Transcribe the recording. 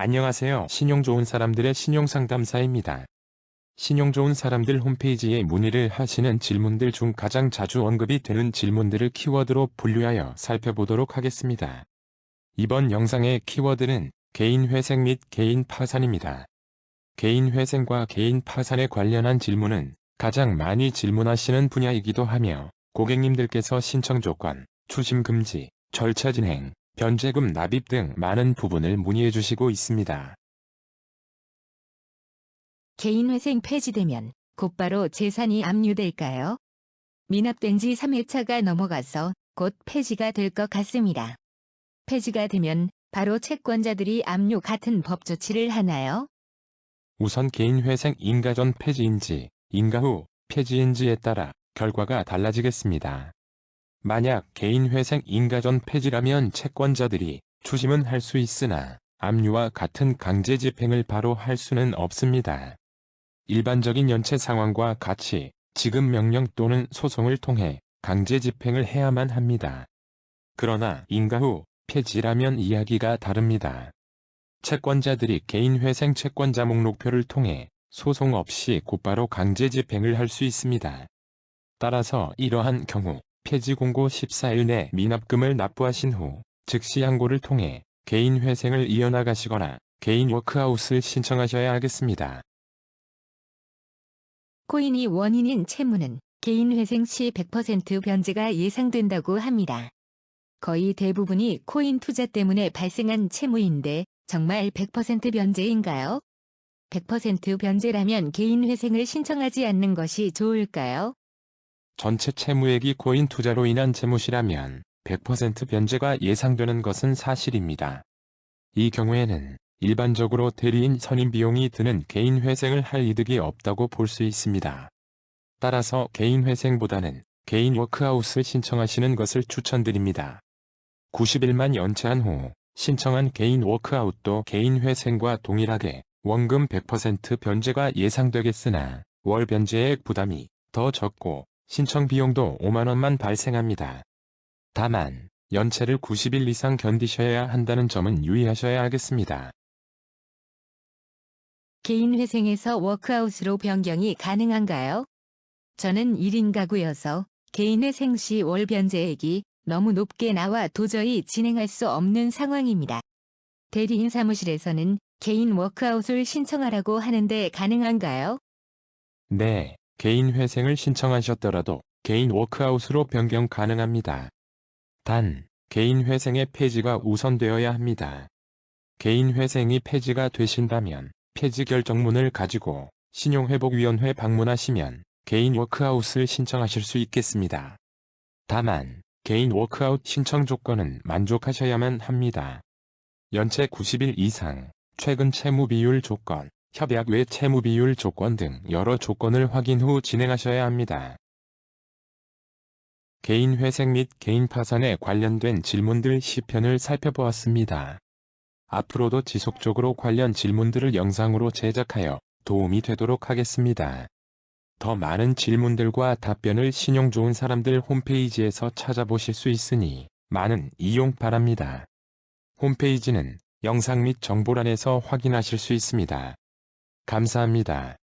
안녕하세요. 신용 좋은 사람들의 신용상담사입니다. 신용 좋은 사람들 홈페이지에 문의를 하시는 질문들 중 가장 자주 언급이 되는 질문들을 키워드로 분류하여 살펴보도록 하겠습니다. 이번 영상의 키워드는 개인 회생 및 개인 파산입니다. 개인 회생과 개인 파산에 관련한 질문은 가장 많이 질문하시는 분야이기도 하며 고객님들께서 신청 조건, 추심 금지, 절차 진행, 변제금 납입 등 많은 부분을 문의해 주시고 있습니다. 개인회생 폐지되면 곧바로 재산이 압류될까요? 미납된 지 3회차가 넘어가서 곧 폐지가 될 것 같습니다. 폐지가 되면 바로 채권자들이 압류 같은 법 조치를 하나요? 우선 개인회생 인가 전 폐지인지, 인가 후 폐지인지에 따라 결과가 달라지겠습니다. 만약 개인회생 인가 전 폐지라면 채권자들이 추심은 할 수 있으나 압류와 같은 강제 집행을 바로 할 수는 없습니다. 일반적인 연체 상황과 같이 지급 명령 또는 소송을 통해 강제 집행을 해야만 합니다. 그러나 인가 후 폐지라면 이야기가 다릅니다. 채권자들이 개인회생 채권자 목록표를 통해 소송 없이 곧바로 강제 집행을 할 수 있습니다. 따라서 이러한 경우 폐지 공고 14일 내 미납금을 납부하신 후 즉시 항고를 통해 개인 회생을 이어나가시거나 개인 워크아웃을 신청하셔야 하겠습니다. 코인이 원인인 채무는 개인 회생 시 100% 변제가 예상된다고 합니다. 거의 대부분이 코인 투자 때문에 발생한 채무인데 정말 100% 변제인가요? 100% 변제라면 개인 회생을 신청하지 않는 것이 좋을까요? 전체 채무액이 코인 투자로 인한 채무시라면 100% 변제가 예상되는 것은 사실입니다. 이 경우에는 일반적으로 대리인 선임 비용이 드는 개인 회생을 할 이득이 없다고 볼 수 있습니다. 따라서 개인 회생보다는 개인 워크아웃을 신청하시는 것을 추천드립니다. 90일만 연체한 후 신청한 개인 워크아웃도 개인 회생과 동일하게 원금 100% 변제가 예상되겠으나 월 변제액 부담이 더 적고 신청 비용도 5만원만 발생합니다. 다만 연체를 90일 이상 견디셔야 한다는 점은 유의하셔야 하겠습니다. 개인회생에서 워크아웃으로 변경이 가능한가요? 저는 1인 가구여서 개인회생 시 월 변제액이 너무 높게 나와 도저히 진행할 수 없는 상황입니다. 대리인 사무실에서는 개인 워크아웃을 신청하라고 하는데 가능한가요? 네, 개인 회생을 신청하셨더라도 개인 워크아웃으로 변경 가능합니다. 단, 개인 회생의 폐지가 우선되어야 합니다. 개인 회생이 폐지가 되신다면 폐지 결정문을 가지고 신용회복위원회 방문하시면 개인 워크아웃을 신청하실 수 있겠습니다. 다만, 개인 워크아웃 신청 조건은 만족하셔야만 합니다. 연체 90일 이상, 최근 채무 비율 조건, 협약 외 채무 비율 조건 등 여러 조건을 확인 후 진행하셔야 합니다. 개인 회생 및 개인 파산에 관련된 질문들 10편을 살펴보았습니다. 앞으로도 지속적으로 관련 질문들을 영상으로 제작하여 도움이 되도록 하겠습니다. 더 많은 질문들과 답변을 신용 좋은 사람들 홈페이지에서 찾아보실 수 있으니 많은 이용 바랍니다. 홈페이지는 영상 및 정보란에서 확인하실 수 있습니다. 감사합니다.